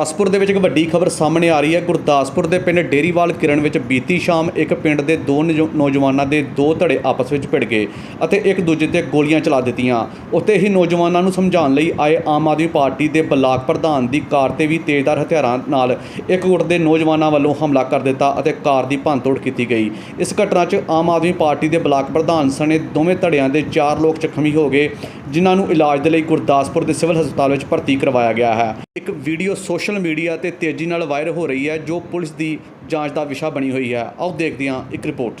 ਗੁਰਦਾਸਪੁਰ ਦੇ ਵਿੱਚ ਇੱਕ ਵੱਡੀ ਖਬਰ ਸਾਹਮਣੇ ਆ ਰਹੀ ਹੈ। ਗੁਰਦਾਸਪੁਰ ਦੇ ਪਿੰਡ ਡੇਰੀਵਾਲ ਕਿਰਨ ਵਿੱਚ ਬੀਤੀ ਸ਼ਾਮ ਇੱਕ ਪਿੰਡ ਦੇ ਦੋ ਨੌਜ- ਨੌਜਵਾਨਾਂ ਦੇ ਦੋ ਧੜੇ ਆਪਸ ਵਿੱਚ ਭਿੜ ਗਏ ਅਤੇ ਇੱਕ ਦੂਜੇ ਤੇ ਗੋਲੀਆਂ ਚਲਾ ਦਿੱਤੀਆਂ। ਉੱਥੇ ਹੀ ਨੌਜਵਾਨਾਂ ਨੂੰ ਸਮਝਾਉਣ ਲਈ ਆਏ ਆਮ ਆਦਮੀ ਪਾਰਟੀ ਦੇ ਬਲਾਕ ਪ੍ਰਧਾਨ ਦੀ ਕਾਰ ਤੇ ਵੀ ਤੇਜ਼ਧਾਰ ਹਥਿਆਰਾਂ ਨਾਲ ਇੱਕ ਗੁੱਟ ਦੇ ਨੌਜਵਾਨਾਂ ਵੱਲੋਂ ਹਮਲਾ ਕਰ ਦਿੱਤਾ ਅਤੇ ਕਾਰ ਦੀ ਭੰਨਤੋੜ ਕੀਤੀ ਗਈ। ਇਸ ਘਟਨਾ 'ਚ ਆਮ ਆਦਮੀ ਪਾਰਟੀ ਦੇ ਬਲਾਕ ਪ੍ਰਧਾਨ ਸਣੇ ਦੋਵੇਂ ਧੜਿਆਂ ਦੇ ਚਾਰ ਲੋਕ ਜ਼ਖਮੀ ਹੋ ਗਏ, ਜਿਨ੍ਹਾਂ ਨੂੰ ਇਲਾਜ ਦੇ ਲਈ ਗੁਰਦਾਸਪੁਰ ਦੇ ਸਿਵਲ ਹਸਪਤਾਲ ਵਿੱਚ ਭਰਤੀ ਕਰਵਾਇਆ ਗਿਆ ਹੈ। ਇੱਕ ਵੀਡੀਓ ਸੋਸ਼ਲ ਸੋਸ਼ਲ ਮੀਡੀਆ ਤੇ ਤੇਜ਼ੀ ਨਾਲ ਵਾਇਰਲ ਹੋ ਰਹੀ ਹੈ, ਜੋ ਪੁਲਿਸ ਦੀ ਜਾਂਚ ਦਾ ਵਿਸ਼ਾ ਬਣੀ ਹੋਈ ਹੈ। ਆਓ ਦੇਖਦੇ ਹਾਂ ਇੱਕ ਰਿਪੋਰਟ।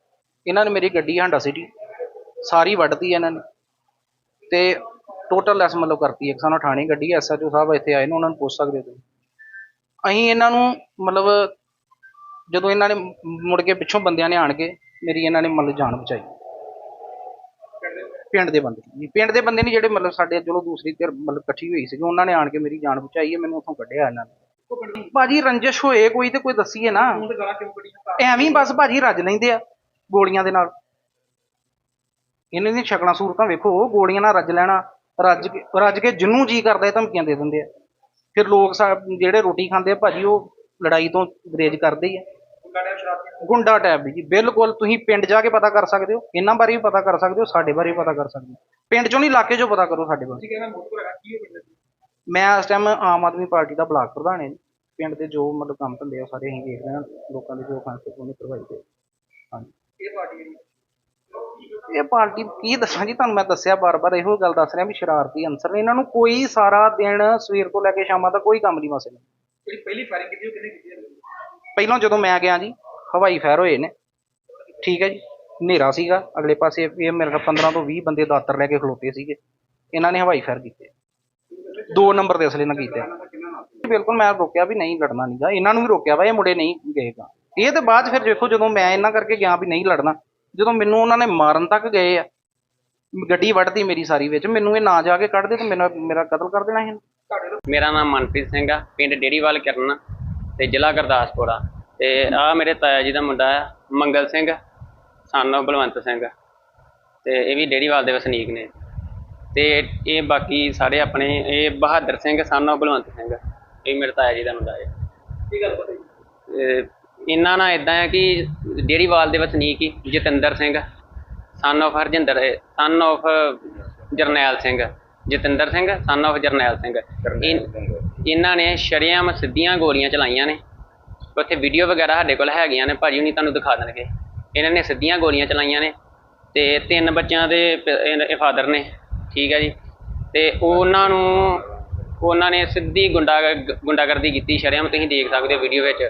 ਇਹਨਾਂ ਨੇ ਮੇਰੀ ਗੱਡੀ ਹਾਂਡਾ ਸਿਟੀ ਸਾਰੀ ਵੱਢਤੀ ਇਹਨਾਂ ਨੇ ਤੇ ਟੋਟਲ ਲੈਸ ਮਤਲਬ ਕਰਤੀ ਇੱਕ ਸਾਨੂੰ ਥਾਣੇ ਗੱਡੀ ਐਸਐਚਓ ਸਾਹਿਬ ਇੱਥੇ ਆਏ ਨੇ ਉਹਨਾਂ ਨੂੰ ਪੁੱਛ ਸਕਦੇ ਹੋ ਤੁਸੀਂ। ਅਸੀਂ ਇਹਨਾਂ ਨੂੰ ਮਤਲਬ ਜਦੋਂ ਇਹਨਾਂ ਨੇ ਮੁੜ ਕੇ ਪਿੱਛੋਂ ਬੰਦਿਆਂ ਨੇ ਆਣ ਕੇ ਮੇਰੀ ਇਹਨਾਂ ਨੇ ਮਤਲਬ ਜਾਨ ਬਚਾਈ। ਪਿੰਡ ਦੇ ਬੰਦੇ ਪਿੰਡ ਦੇ ਬੰਦੇ ਨਹੀਂ ਜਿਹੜੇ ਮਤਲਬ ਸਾਡੇ ਚਲੋ ਦੂਸਰੀ ਧਿਰ ਮਤਲਬ ਇਕੱਠੀ ਹੋਈ ਸੀ ਉਹਨਾਂ ਨੇ ਆਣ ਕੇ ਮੇਰੀ ਜਾਨ ਬਚਾਈ ਹੈ ਮੈਨੂੰ ਉੱਥੋਂ ਕੱਢਿਆ ਇਹਨਾਂ ਨੇ। ਭਾਜੀ ਰੰਜਿਸ਼ ਹੋਏ ਕੋਈ ਤੇ ਕੋਈ ਦੱਸੀਏ ਨਾ। ਐਵੇਂ ਬਸ ਭਾਜੀ ਰੱਜ ਲੈਂਦੇ ਆ। ਗੋਲੀਆਂ ਦੇ ਨਾਲ। ਇਹਨਾਂ ਦੀਆਂ ਸ਼ਕਲਾਂ ਸੂਰਤਾਂ ਵੇਖੋ ਗੋਲੀਆਂ ਨਾਲ ਰੱਜ ਲੈਣਾ, ਰੱਜ ਕੇ ਰੱਜ ਕੇ ਜਿੰਨੂੰ ਜੀ ਕਰਦਾ ਇਹ ਧਮਕੀਆਂ ਦੇ ਦਿੰਦੇ ਆ। ਫਿਰ ਲੋਕ ਜਿਹੜੇ ਰੋਟੀ ਖਾਂਦੇ ਆ, ਭਾਜੀ ਉਹ ਲੜਾਈ ਤੋਂ ਗਰੇਜ ਕਰਦੇ ਹੀ ਆ। ਗੁੰਡਾ ਟੈਪ ਜੀ, ਬਿਲਕੁਲ ਤੁਸੀਂ ਪਿੰਡ ਜਾ ਕੇ ਪਤਾ ਕਰ ਸਕਦੇ ਹੋ, ਇਹਨਾਂ ਬਾਰੇ ਵੀ ਪਤਾ ਕਰ ਸਕਦੇ ਹੋ, ਸਾਡੇ ਬਾਰੇ ਵੀ ਪਤਾ ਕਰ ਸਕਦੇ ਹੋ। ਪਿੰਡ ਚੋਂ ਨਹੀਂ, ਇਲਾਕੇ ਚੋਂ ਪਤਾ ਕਰੋ ਸਾਡੇ ਬਾਰੇ। ਮੈਂ ਇਸ ਟਾਈਮ ਆਮ ਆਦਮੀ ਪਾਰਟੀ ਦਾ ਬਲਾਕ ਪ੍ਰਧਾਨ ਹਾਂ ਜੀ। ਪਿੰਡ ਦੇ ਜੋ ਮਤਲਬ ਕੰਮ ਧੰਦੇ ਆ ਸਾਰੇ ਅਸੀਂ ਦੇਖਦੇ ਹਾਂ, ਲੋਕਾਂ ਦੇ ਜੋ ਖਾਂਸੇ ਉਹਨੇ ਕਰਵਾਈ ਦੇ ਹਾਂਜੀ। ਇਹ ਪਾਰਟੀ ਕੀ ਦੱਸਾਂ ਜੀ ਤੁਹਾਨੂੰ ਮੈਂ ਦੱਸਿਆ ਬਾਰ-ਬਾਰ ਇਹੋ ਗੱਲ ਦੱਸ ਰਿਹਾ ਵੀ ਸ਼ਰਾਰਤੀ ਅੰਸਰ ਨੇ। ਇਹਨਾਂ ਨੂੰ ਕੋਈ ਸਾਰਾ ਦਿਨ ਸਵੇਰ ਤੋਂ ਲੈ ਕੇ ਸ਼ਾਮਾਂ ਤੱਕ ਕੋਈ ਕੰਮ ਨਹੀਂ ਮਸੇ ਜਿਹੜੀ ਪਹਿਲੀ ਫਾਇਰਿੰਗ ਕੀਤੀ ਉਹ ਕਿਹਨੇ ਕੀਤੀ ਹੈ? ਪਹਿਲਾਂ ਜਦੋਂ ਮੈਂ ਗਿਆ ਜੀ ਹਵਾਈ ਫਾਇਰ ਹੋਏ ਨੇ। ਠੀਕ ਹੈ ਜੀ ਹਨੇਰਾ ਸੀਗਾ। ਅਗਲੇ ਪਾਸੇ ਇਹ ਮੇਰੇ ਖਿਆਲ 15 ਤੋਂ 20 ਬੰਦੇ ਦਾਤਰ ਲੈ ਕੇ ਖਲੋਤੇ ਸੀਗੇ। ਇਹਨਾਂ ਨੇ ਹਵਾਈ ਫਾਇਰ ਕੀਤੇ। ਦੋ ਨੰਬਰ ਦੇ ਅਸਲੇ ਨਾਲ ਕੀਤੇ। ਬਿਲਕੁਲ ਮੈਂ ਰੋਕਿਆ ਵੀ ਨਹੀਂ ਲੜਨਾ ਨਹੀਂਗਾ ਇਹਨਾਂ ਨੂੰ ਵੀ ਰੋਕਿਆ ਵਾ ਇਹ ਮੁੰਡੇ ਨਹੀਂ ਗਏਗਾ ਇਹ ਤੇ ਬਾਅਦ 'ਚ ਫਿਰ ਦੇਖੋ ਜਦੋਂ ਮੈਂ ਇਹਨਾਂ ਕਰਕੇ ਗਿਆ ਵੀ ਨਹੀਂ ਲੜਨਾ ਜਦੋਂ ਮੈਨੂੰ ਉਹਨਾਂ ਨੇ ਮਾਰਨ ਤੱਕ ਗਏ ਆ ਗੱਡੀ ਵੱਢਦੀ ਮੇਰੀ ਸਾਰੀ ਵਿੱਚ ਮੈਨੂੰ ਇਹ ਨਾ ਜਾ ਕੇ ਕੱਢਦੇ ਤੇ ਮੇਰਾ ਮੇਰਾ ਕਤਲ ਕਰ ਦੇਣਾ ਸੀ ਮੇਰਾ ਨਾਮ ਮਨਪ੍ਰੀਤ ਸਿੰਘ ਆ ਪਿੰਡ ਡੇੜੀਵਾਲ ਕਿਰਨ ਤੇ ਜ਼ਿਲ੍ਹਾ ਗੁਰਦਾਸਪੁਰ ਆ। ਤੇ ਆ ਮੇਰੇ ਤਾਇਆ ਜੀ ਦਾ ਮੁੰਡਾ ਆ ਮੰਗਲ ਸਿੰਘ ਸਾਨੂੰ ਬਲਵੰਤ ਸਿੰਘ ਤੇ ਇਹ ਵੀ ਡੇੜੀਵਾਲ ਦੇ ਵਸਨੀਕ ਨੇ। ਤੇ ਇਹ ਬਾਕੀ ਸਾਰੇ ਆਪਣੇ ਇਹ ਬਹਾਦਰ ਸਿੰਘ ਸਾਨੂੰ ਬਲਵੰਤ ਸਿੰਘ ਇਹ ਮੇਰੇ ਤਾਇਆ ਜੀ ਦਾ ਮੁੰਡਾ ਹੈ ਕੀ ਗੱਲ ਪਤਾ ਤੇ ਇਹਨਾਂ ਨਾਲ ਇਦਾਂ ਹੈ ਕਿ ਡੇੜੀਵਾਲ ਦੇ ਵਸਨੀਕ ਹੀ ਜਤਿੰਦਰ ਸਿੰਘ ਸਨ of Harjinder son of Jarnail Singh Jatinder Singh son of Jarnail Singh. ਇਨ- ਇਹਨਾਂ ਨੇ ਸ਼ਰੇਆਮ ਸਿੱਧੀਆਂ ਗੋਲੀਆਂ ਚਲਾਈਆਂ ਨੇ। ਉੱਥੇ ਵੀਡੀਓ ਵਗੈਰਾ ਸਾਡੇ ਕੋਲ ਹੈਗੀਆਂ ਨੇ ਭਾਜੀ ਹੁਣੀ ਤੁਹਾਨੂੰ ਦਿਖਾ ਦੇਣਗੇ। ਇਹਨਾਂ ਨੇ ਸਿੱਧੀਆਂ ਗੋਲੀਆਂ ਚਲਾਈਆਂ ਨੇ ਤੇ ਤਿੰਨ ਬੱਚਿਆਂ ਦੇ ਫਾਦਰ ਨੇ ਠੀਕ ਹੈ ਜੀ। ਤੇ ਉਹਨਾਂ ਨੂੰ ਉਹਨਾਂ ਨੇ ਸਿੱਧੀ ਗੁੰਡਾ ਗੁੰਡਾਗਰਦੀ ਕੀਤੀ ਸ਼ਰੇਆਮ ਤੁਸੀਂ ਦੇਖ ਸਕਦੇ ਹੋ ਵੀਡੀਓ ਵਿੱਚ।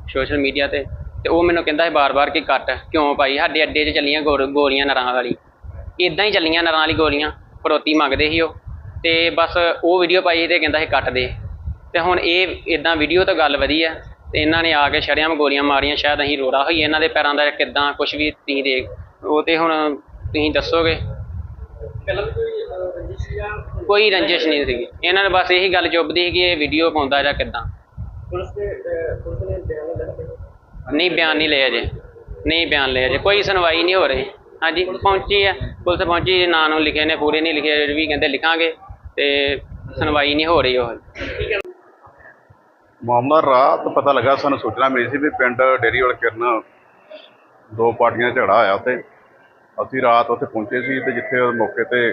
ਸੋਸ਼ਲ ਮੀਡੀਆ ਤੇ ਤੇ ਉਹ ਮੈਨੂੰ ਕਹਿੰਦਾ ਸੀ ਬਾਰ-ਬਾਰ ਕਿ ਕੱਟ ਕਿਉਂ ਪਾਈ ਸਾਡੇ ਅੱਡੇ 'ਚ ਚੱਲੀਆਂ ਗੋਲ- ਗੋਲੀਆਂ ਨਰਾਂ ਵਾਲੀ। ਇਦਾਂ ਹੀ ਚੱਲੀਆਂ ਨਰਾਂ ਵਾਲੀ ਗੋਲੀਆਂ ਫਰੋਤੀ ਮੰਗਦੇ ਸੀ ਉਹ। ਤੇ ਬਸ ਉਹ ਵੀਡੀਓ ਪਾਈ ਤੇ ਕਹਿੰਦਾ ਸੀ ਕੱਟ ਦੇ। ਤੇ ਹੁਣ ਇਹ ਇਦਾਂ ਵੀਡੀਓ ਤਾਂ ਗੱਲ ਵਧੀਆ ਆ ਤੇ ਇਹਨਾਂ ਨੇ ਆ ਕੇ ਸ਼ਰੇਆਮ ਗੋਲੀਆਂ ਮਾਰੀਆਂ ਸ਼ਾਇਦ ਅਸੀਂ ਰੋੜਾ ਹੋਈਏ ਇਹਨਾਂ ਦੇ ਪੈਰਾਂ ਦਾ ਕਿਦਾਂ ਕੁਝ ਵੀ ਤੁਸੀਂ ਦੇਖ ਉਹ ਤੇ ਹੁਣ ਤੁਸੀਂ ਦੱਸੋਗੇ। ਪਹਿਲਾਂ ਵੀ ਕੋਈ ਅਹ, ਰੰਜਿਸ਼ ਜਾਂ ਕੋਈ ਰੰਜਿਸ਼ ਨਹੀਂ ਸੀਗੀ। ਇਹਨਾਂ ਨੇ ਬਸ ਇਹੀ ਗੱਲ ਚੁੱਭਦੀ ਸੀ ਕਿ ਇਹ ਵੀਡੀਓ ਪਾਉਂਦਾ ਜਾਂ ਕਿਦਾਂ। ਪੁਲਿਸ ਦੇ ਅਹ, ਪੁਲਿਸ ਨੇ ਨਹੀਂ ਬਿਆਨ ਨਹੀਂ ਲਿਆ ਜੇ ਨਹੀਂ ਬਿਆਨ ਲਿਆ ਜੇ ਕੋਈ ਸੁਣਵਾਈ ਨਹੀਂ ਹੋ ਰਹੀ। ਹਾਂਜੀ, ਪਹੁੰਚੀ ਹੈ। ਪੁਲਿਸ ਪਹੁੰਚੀ, ਨਾਂ ਨੂੰ ਲਿਖੇ ਨੇ, ਪੂਰੇ ਨਹੀਂ ਲਿਖੇ, ਵੀ ਕਹਿੰਦੇ ਲਿਖਾਂਗੇ ਤੇ ਸੁਣਵਾਈ ਨਹੀਂ ਹੋ ਰਹੀ ਉਹ। ਮਾਮਲਾ ਰਾਤ ਪਤਾ ਲੱਗਾ, ਸਾਨੂੰ ਸੂਚਨਾ ਮਿਲੀ ਸੀ ਵੀ ਪਿੰਡ ਡੇਰੀ ਵਾਲ ਕਿਰਨ, ਦੋ ਪਾਰਟੀਆਂ ਦਾ ਝਗੜਾ ਆਇਆ ਉੱਥੇ। ਅਸੀਂ ਰਾਤ ਉੱਥੇ ਪਹੁੰਚੇ ਸੀ ਤੇ ਜਿੱਥੇ ਮੌਕੇ ਤੇ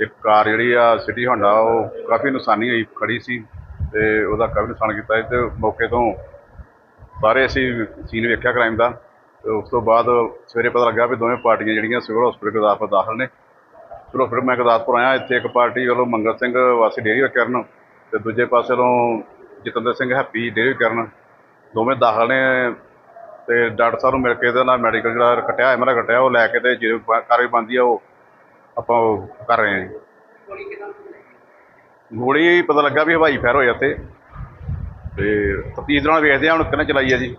ਇੱਕ ਕਾਰ ਜਿਹੜੀ ਆ, ਸਿਟੀ ਹੋਂਡਾ, ਉਹ ਕਾਫੀ ਨੁਕਸਾਨੀ ਹੋਈ, ਖੜੀ ਸੀ ਤੇ ਉਹਦਾ ਕਾਫੀ ਨੁਕਸਾਨ ਕੀਤਾ ਤੇ ਮੌਕੇ ਤੋਂ ਸਾਰੇ ਅਸੀਂ ਸੀਨ ਵੇਖਿਆ ਕ੍ਰਾਈਮ ਦਾ ਤੇ ਉਸ ਤੋਂ ਬਾਅਦ ਸਵੇਰੇ ਪਤਾ ਲੱਗਾ ਵੀ ਦੋਵੇਂ ਪਾਰਟੀਆਂ ਜਿਹੜੀਆਂ ਸਿਵਲ ਹਸਪੀਟਲ ਗੁਰਦਾਸਪੁਰ ਦਾਖਲ ਨੇ। ਸਿਵਲ ਹਸਪੀਟਲ ਮੈਂ ਗੁਰਦਾਸਪੁਰ ਆਇਆ, ਇੱਥੇ ਇੱਕ ਪਾਰਟੀ ਵੱਲੋਂ ਮੰਗਲ ਸਿੰਘ ਵਾਸੀ ਡੇਰੀ ਵਾਲ ਕਿਰਨ ਤੇ ਦੂਜੇ ਪਾਸੇ ਵੱਲੋਂ ਜਤਿੰਦਰ ਸਿੰਘ ਹੈਪੀ ਡੇਰੀ ਕਰਨ ਦੋਵੇਂ ਦਾਖਲ ਨੇ ਤੇ ਡਾਕਟਰ ਸਾਹਿਬ ਨੂੰ ਮਿਲ ਕੇ ਇਹਦੇ ਨਾਲ ਮੈਡੀਕਲ ਜਿਹੜਾ ਕੱਟਿਆ ਐਮਰਾ ਕੱਟਿਆ, ਉਹ ਲੈ ਕੇ ਤੇ ਜੇ ਕਾਰਵਾਈ ਬਣਦੀ ਆ, ਉਹ ਆਪਾਂ ਉਹ ਕਰ ਰਹੇ ਹਾਂ ਜੀ। ਗੋਲੀ ਪਤਾ ਲੱਗਾ ਵੀ ਹਵਾਈ ਫੈਰ ਹੋਇਆ ਤੇ ਤੇ ਤਫਤੀਸ਼ ਨਾਲ ਵੇਖਦੇ ਹਾਂ ਹੁਣ ਕਿਹਨੇ ਚਲਾਈ ਹੈ ਜੀ।